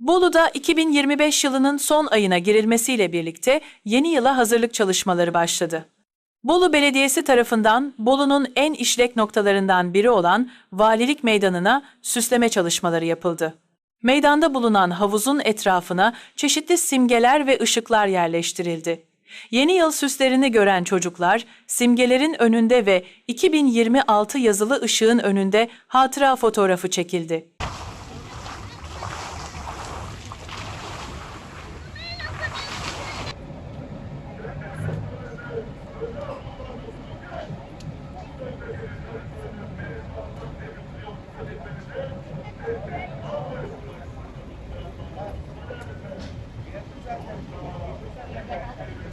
Bolu'da 2025 yılının son ayına girilmesiyle birlikte yeni yıla hazırlık çalışmaları başladı. Bolu Belediyesi tarafından Bolu'nun en işlek noktalarından biri olan Valilik Meydanı'na süsleme çalışmaları yapıldı. Meydanda bulunan havuzun etrafına çeşitli simgeler ve ışıklar yerleştirildi. Yeni yıl süslerini gören çocuklar simgelerin önünde ve 2026 yazılı ışığın önünde hatıra fotoğrafı çekildi.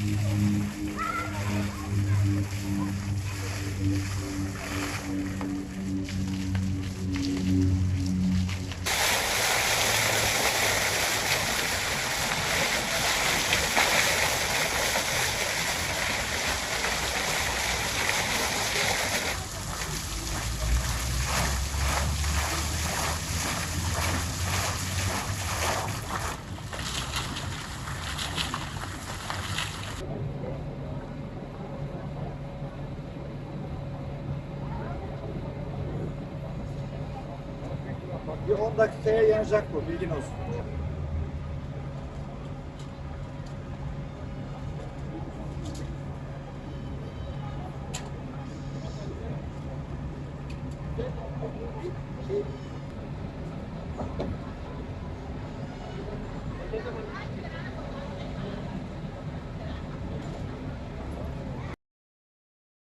Thank you. Bir 10 dakikaya yanacak bu, bilgin olsun.